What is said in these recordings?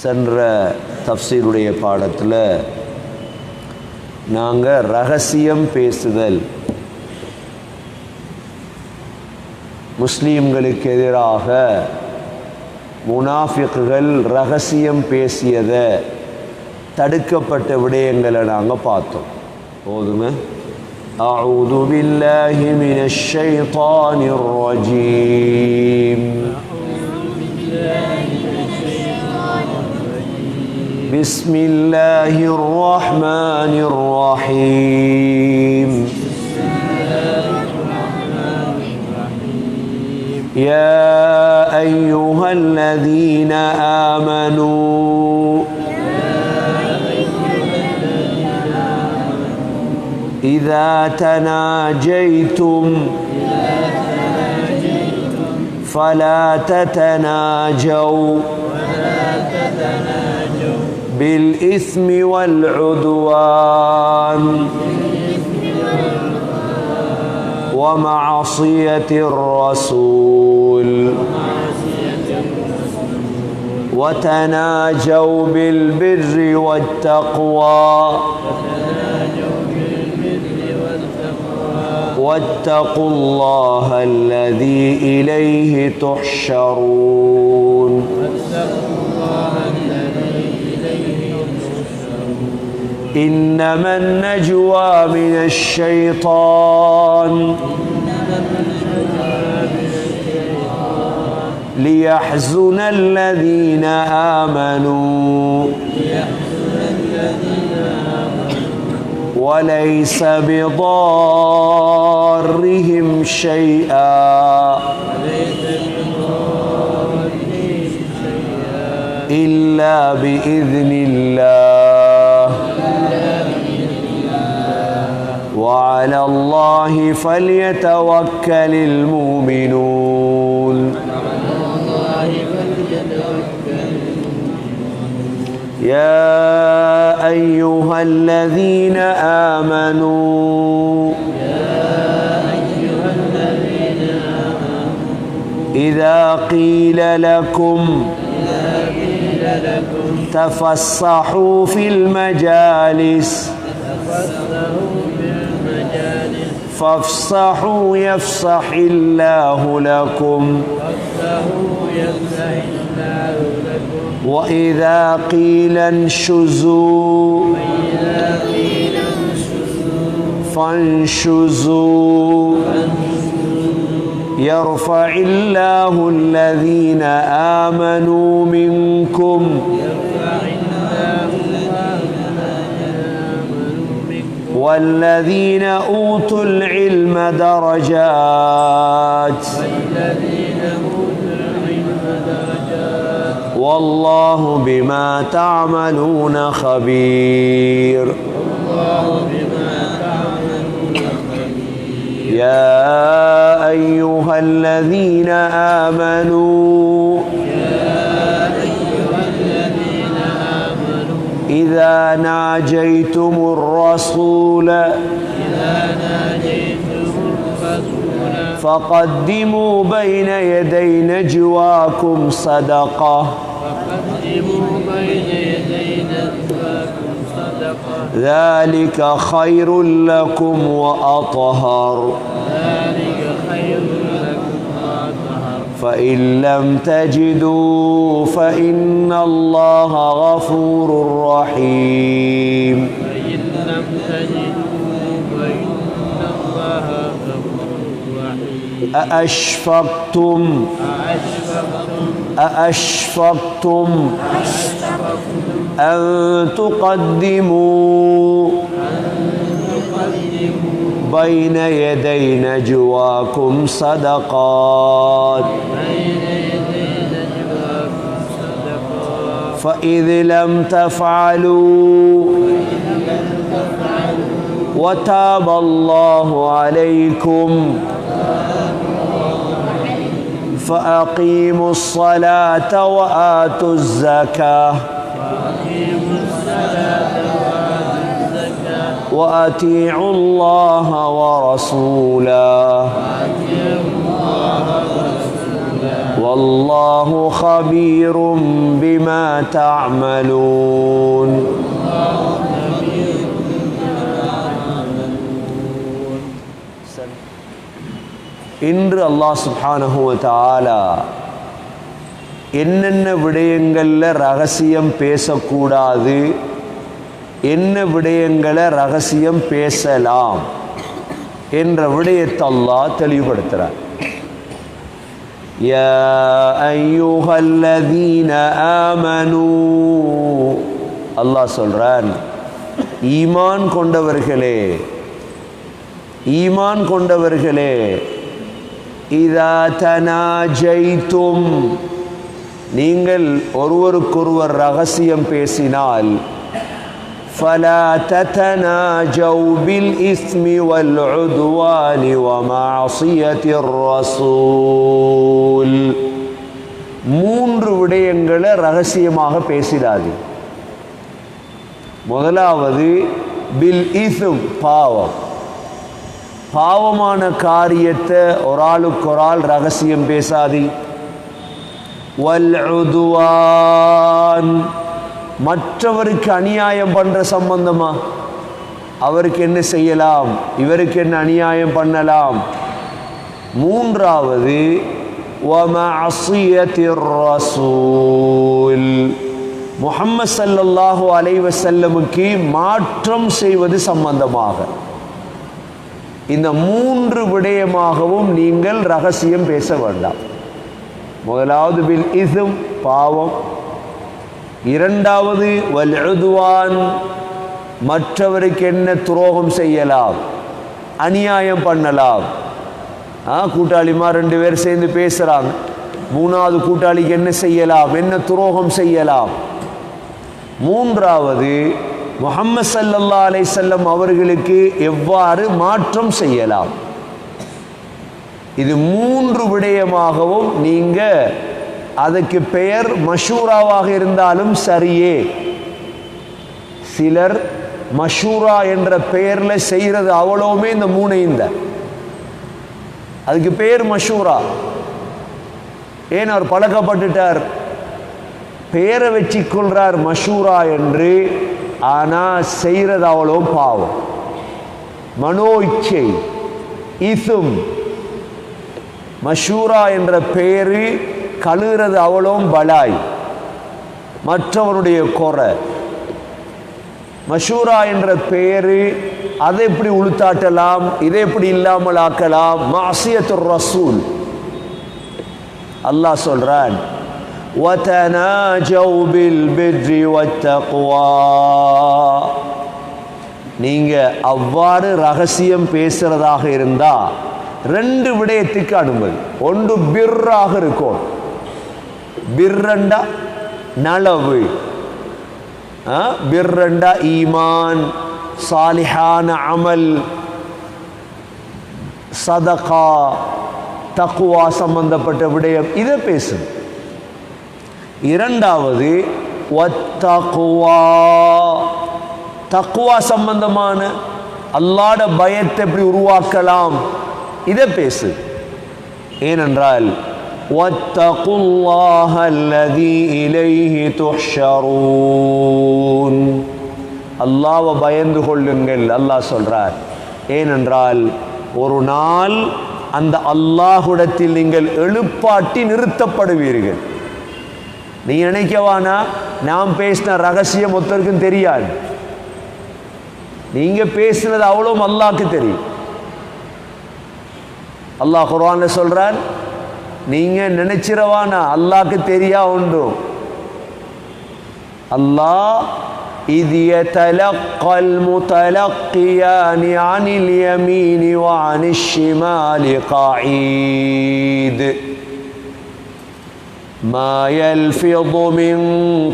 சென்ற தப்சீருடைய பாடத்தில் நாங்கள் ரகசியம் பேசுதல் முஸ்லீம்களுக்கு எதிராக முனாஃபிக்குகள் ரகசியம் பேசியதை தடுக்கப்பட்ட விடயங்களை நாங்கள் பார்த்தோம் போதுங்க أعوذ بالله من الشيطان الرجيم بسم الله الرحمن الرحيم. يا أيها الذين آمنوا إذا تناجيتم فلا تتناجوا. بالإثم والعدوان ومعصية الرسول وتناجوا بالبر والتقوى واتقوا الله الذي إليه تحشرون. إنما النجوى من الشيطان ليحزن الذين آمنوا وليس بضارهم شيئا إلا بإذن الله. وعلى الله فليتوكل المؤمنون. يا أيها الذين آمنوا إذا قيل لكم تفسحوا في المجالس فافصحوا يفصح الله لكم. وإذا قيل انشزوا فانشزوا. يرفع الله الذين آمنوا منكم والذين أوتوا العلم درجات. والله بما تعملون خبير. يا أيها الذين آمنوا إذا ناجيتم الرسول إذا ناجيتم الرسول فقدموا بين يدي نجواكم صدقة. فقدموا بين يدي نجواكم صدقة ذلك خير لكم وأطهر. ذلك فإن لم تجدوا فإن الله غفور رحيم. فإن لم تجدوا فإن الله غفور رحيم. أأشفقتم؟ أأشفقتم أن تقدموا بين يدي نجواكم صدقات؟ فإذ لم تفعلوا وتاب الله عليكم فأقيموا الصلاة وآتوا الزكاة وأطيعوا الله ورسوله والله خبير بما تعملون இன்று அல்லாஹ் சுப்ஹானஹு வ தஆலா என்னென்ன விடயங்களில் ரகசியம் பேசக்கூடாது என்ன விடயங்களை ரகசியம் பேசலாம் என்ற விடயத்தை அல்லாஹ் தெளிவுபடுத்துகிறார் يا أيها الذين آمنوا அல்லாஹ் சொல்றான் ஈமான் கொண்டவர்களே ஈமான் கொண்டவர்களே இதா தனாஜைத்தும் நீங்கள் ஒருவருக்கொருவர் ரகசியம் பேசினால் فلا تتناجوا بالإثم والعدوان ومعصية الرسول விஷயங்களை ரகசியமாக பேசிடாது முதலாவது பில் இசும் பாவம். பாவமான காரியத்தை ஒரு ஆளுக்கு ஒரு ஆள் ரகசியம் பேசாதி வல் உதுவான். மற்றவருக்கு அநியாயம் பண்ற சம்பந்தமா? அவருக்கு என்ன செய்யலாம்? இவருக்கு என்ன அநியாயம் பண்ணலாம்? மூன்றாவது முகம்மது சல்லல்லாஹு அலைவசல்லமுக்கு மாற்றம் செய்வது சம்பந்தமாக. இந்த மூன்று விடயமாகவும் நீங்கள் ரகசியம் பேச வேண்டாம். முதலாவது பில் இதும் பாவம். இரண்டாவது வல் எழுதுவான் மற்றவருக்கு என்ன துரோகம் செய்யலாம் அநியாயம் பண்ணலாம். ஆ கூட்டாளிமா ரெண்டு பேர் சேர்ந்து பேசுகிறாங்க மூணாவது கூட்டாளிக்கு என்ன செய்யலாம்? என்ன துரோகம் செய்யலாம்? மூன்றாவது முஹம்மது சல்லல்லா அலை செல்லம் அவர்களுக்கு எவ்வாறு மாற்றம் செய்யலாம்? இது மூன்று விடயமாகவும் நீங்க அதுக்கு பெயர் மஷூராவாக இருந்தாலும் சரியே. சிலர் மஷூரா என்ற பெயர்ல செய்யறது அவ்வளவுமே இந்த மூணையும் தான். அதுக்கு பேர் மஷூரா. ஏன் அவர் பழக்கப்பட்டுட்டார்? பேரை வச்சு கொள்றார் மஷூரா என்று ஆனா செய்யறது அவ்வளோ பாவம். மனோ இச்சை இசும். மஷூரா என்ற பெயரு கழுகிறது அவ்வளோ பலாய். மற்றவருடைய குறை. மஷூரா என்ற பெயரு அதை எப்படி உளுத்தாட்டலாம் இதை எப்படி இல்லாமல் ஆக்கலாம்? மாசியத்து ரசூல். அல்லாஹ் சொல்றான் நீங்க அவ்வாறு ரகசியம் பேசுறதாக இருந்தா ரெண்டு விடயத்துக்கு அனுமதி ஒன்று பிர்ராக இருக்கும். பிர்ரண்டா நலவு. பிர்ரண்டா ஈமான். சாலிஹான அமல் சதகா தக்குவா சம்பந்தப்பட்ட விடயம் இதை பேசும் இரண்டாவது வத்தகுவா தக்குவா சம்பந்தமான அல்லாட பயத்தை எப்படி உருவாக்கலாம் இதை பேசு ஏனென்றால் واتقوا الله الذي إليه تحشرون அல்லாவை பயந்து கொள்ளுங்கள் அல்லாஹ் சொல்றார். ஏனென்றால் ஒரு நாள் அந்த அல்லாஹுடத்தில் நீங்கள் எழுப்பாட்டி நிறுத்தப்படுவீர்கள். நீ நினைக்கவானா நாம் பேசின ரகசியம் ஒருத்தருக்கும் தெரியாது. நீங்க பேசினது அவ்வளோ அல்லாக்கு தெரியும். அல்லாஹ் குர்ஆன்ல சொல்றார் நீங்க நினைச்சிரவானா அல்லாக்கு தெரியா உண்டு. அல்லாஹ் إذ يتلقى المتلقيان عن اليمين وعن الشمال قعيد ما يلفظ من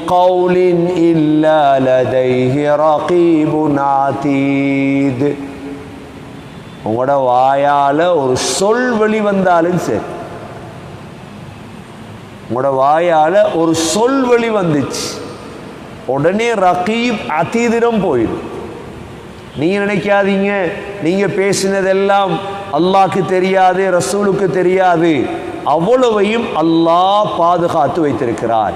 قول إلا لديه رقيب عتيد உங்களோட வாயால ஒரு சொல் வெளிவந்தாலும் சரி உங்களோட வாயால ஒரு சொல் வெளி வந்துச்சு உடனே ரகீப் அத்தீதிடம் போயிடும் நீங்க நினைக்காதீங்க நீங்க பேசினதெல்லாம் அல்லாஹ்க்கு தெரியாது ரசூலுக்கு தெரியாது. அவ்வளவையும் அல்லாஹ் பாதுகாத்து வைத்திருக்கிறார்.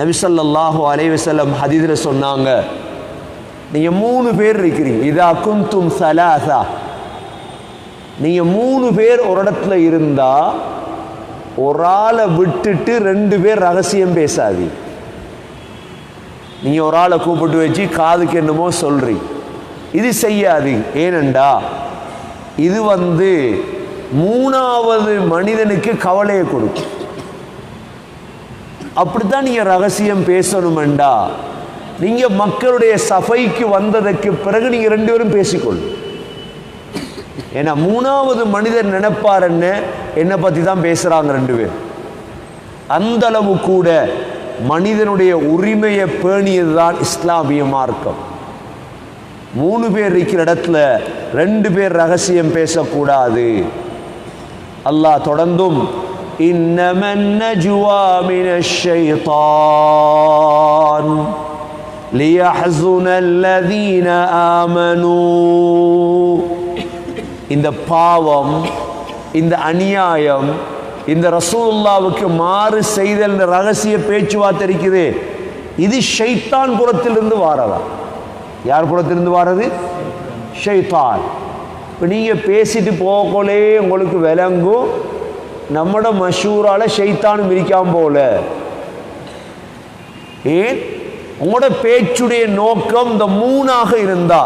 நபிசல்லாஹு அலைவசல்லம் ஹதீதில் சொன்னாங்க நீங்கள் மூணு பேர் இருக்கிறீங்க. இதா குந்தும் சலாசா. நீங்கள் மூணு பேர் ஒரு இடத்துல இருந்தா ஒரு ஆளை விட்டுட்டு ரெண்டு பேர் ரகசியம் பேசாதி. நீங்கள் ஒரு ஆளை கூப்பிட்டு வச்சு காதுக்கு என்னமோ சொல்றி. இது செய்யாது. ஏனண்டா இது வந்து மூணாவது மனிதனுக்கு கவலையை கொடுக்கும். அப்படித்தான் நீங்க ரகசியம் பேசணுமெண்டா நீங்க மக்களுடைய சபைக்கு வந்ததற்கு பிறகு நீங்க ரெண்டு பேரும் பேசிக்கொள்ளும். ஏன்னா மூணாவது மனிதர் நினைப்பாருன்னு என்னை பற்றி தான் பேசுகிறாங்க ரெண்டு பேர். அந்த கூட மனிதனுடைய உரிமையை பேணியது தான் இஸ்லாமிய மார்க்கம் மூணு பேர் இருக்கிற இடத்துல ரெண்டு பேர் ரகசியம் பேசக்கூடாது. அல்லாஹ் தொடர்ந்தும் இன்னமன்ன இந்த பாவம் இந்த அநியாயம் இந்த ரசூல்லாவுக்கு மாறு செய்தல் இந்த ரகசிய பேச்சுவார்த்தை இருக்குது. இது ஷைத்தான் புறத்திலிருந்து வாரதா? யார் புறத்திலிருந்து வாரது? ஷைத்தான். இப்போ நீங்கள் பேசிட்டு போகலே உங்களுக்கு விளங்கும். நம்மட மஷூரால ஷைத்தானும் இருக்காம போல ஏன்? உங்களோட பேச்சுடைய நோக்கம் இந்த மூணாக இருந்தா.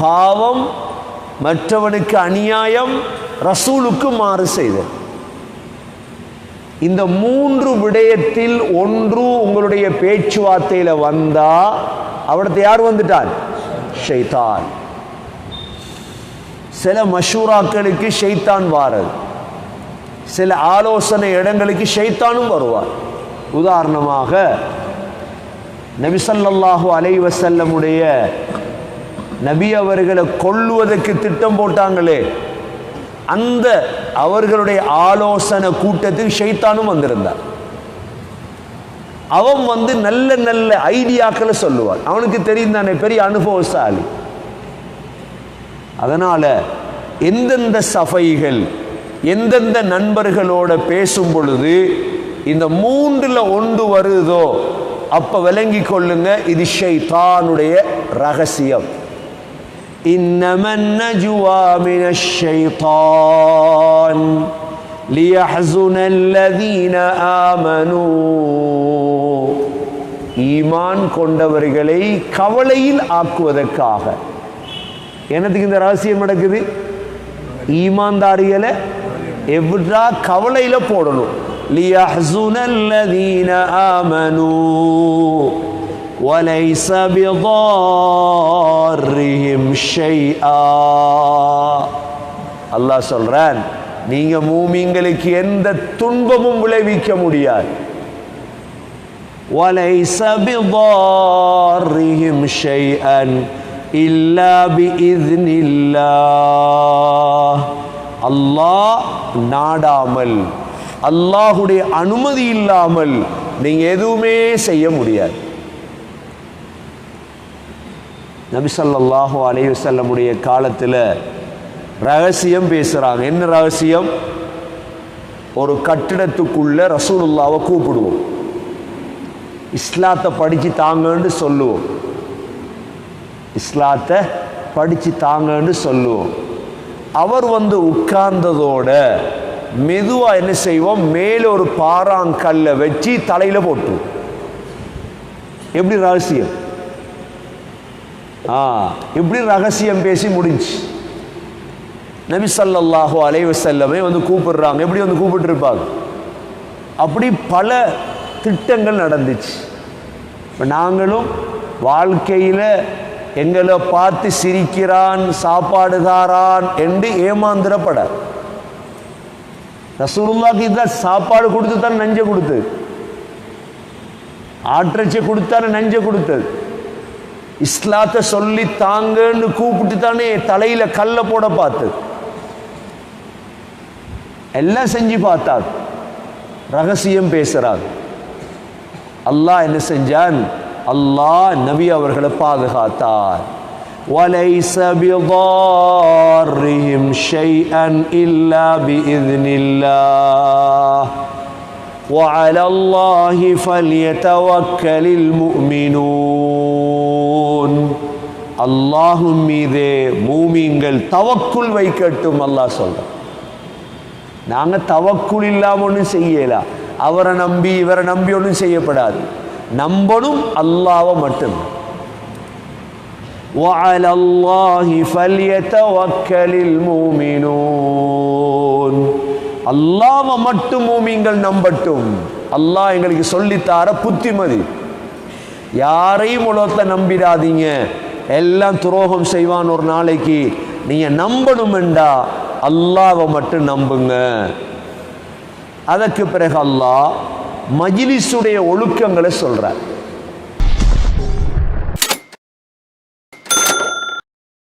பாவம் மற்றவனுக்கு அநியாயம் ரசூலுக்கு மாறு செய்தல். இந்த மூன்று விடயத்தில் ஒன்று உங்களுடைய பேச்சுவார்த்தையில வந்தா அவடத்தை யார் வந்துட்டார்? ஷைத்தான். சில மஷூராக்களுக்கு ஷைத்தான் வாரது சில ஆலோசனை இடங்களுக்கு ஷைத்தானும் வருவார். உதாரணமாக நபிசல்லாஹு அலைவசல்லமுடைய நபி அவர்களை கொள்ளுவதற்கு திட்டம் போட்டாங்களே. அந்த அவர்களுடைய ஆலோசனை கூட்டத்துக்கு ஷைத்தானும் வந்திருந்தார் அவன் வந்து நல்ல நல்ல ஐடியாக்களை சொல்லுவான். அவனுக்கு தெரியும் தானே பெரிய அனுபவசாலி. அதனால எந்தெந்த சபைகள் எந்தெந்த நண்பர்களோட பேசும் பொழுது இந்த மூன்றுல ஒன்று வருதோ அப்ப விளங்கி கொள்ளுங்க இது ஷைத்தானுடைய ரகசியம். إنما النجوى من الشيطان ليحزن الذين آمنوا ஈமான் கொண்டவர்களை கவலையில் ஆக்குவதற்காக என்னத்துக்கு இந்த ரகசியம் நடக்குது ஈமான்தாரிகளை எவ்வளா கவலையில போடணும் ليحزن الذين آمنوا وليس بضارهم شيئا அல்லாஹ் சொல்றான் நீங்க மூமிங்களுக்கு எந்த துன்பமும் விளைவிக்க முடியாது وليس بضارهم شيئا إلا بإذن الله அல்லாஹ் நாடாமல் அல்லாஹுடைய அனுமதி இல்லாமல் நீங்க எதுவுமே செய்ய முடியாது நபிசல்லாஹு அலைவசல்லமுடைய காலத்தில் ரகசியம் பேசுகிறாங்க என்ன ரகசியம்? ஒரு கட்டிடத்துக்குள்ள ரசூலுல்லாவை கூப்பிடுவோம். இஸ்லாத்தை படித்து தாங்கன்னு சொல்லுவோம். இஸ்லாத்தை படித்து தாங்கன்னு சொல்லுவோம். அவர் வந்து உட்கார்ந்ததோட மெதுவாக என்ன செய்வோம்? மேலே ஒரு பாறாங்கல்லை வச்சு தலையில் போட்டு எப்படி ரகசியம்? ஆ இப்படி ரகசியம் பேசி முடிஞ்சு நபி சல்லாஹோ அலைஹி வந்து கூப்பிடுறாங்க. எப்படி வந்து கூப்பிட்டு இருப்பாங்க அப்படி பல திட்டங்கள் நடந்துச்சு. இப்போ நாங்களும் வாழ்க்கையில் எங்களை பார்த்து சிரிக்கிறான் சாப்பாடு தாரான் என்று ஏமாந்திரப்பட ரசூலுல்லாக்கு இதான் சாப்பாடு கொடுத்து தான் நஞ்சை கொடுத்தது. ஆற்றச்சை கொடுத்தானே நஞ்சை கொடுத்தது. இஸ்லாத்தை சொல்லி தாங்கன்னு கூப்பிட்டு தானே தலையில கல்ல போட பார்த்தது எல்லாம் செஞ்சு பார்த்தார் ரகசியம் பேசுறார் அல்லாஹ் என்ன செஞ்சான் அல்லாஹ் நபி அவர்களை பாதுகாத்தார் وليس بضارهم شيئا إلا بإذن الله وعلى الله فليتوكل المؤمنون அல்லாஹும் மீதே மூமிங்கள் தவக்குள் வைக்கட்டும் அல்லாஹ் சொல்றான் நாங்க தவக்குள் இல்லாம ஒன்றும் செய்யலாம் அவரை நம்பி இவரை நம்பி ஒன்றும் செய்யப்படாது நம்பணும் அல்லாவை மட்டும் وعلى الله فليتوكل المؤمنون அல்லாவை மட்டும் மூமிங்கள் நம்பட்டும் அல்லாஹ் எங்களுக்கு சொல்லித்தார புத்திமதி யாரையும் உலகத்தை நம்பிடாதீங்க எல்லாம் துரோகம் செய்வான் ஒரு நாளைக்கு. நீங்கள் நம்பணுமெண்டா? அல்லாவை மட்டும் நம்புங்க. அதற்கு பிறகு அல்லாஹ் மஜ்லிஸுடைய ஒழுக்கங்களை சொல்கிறார்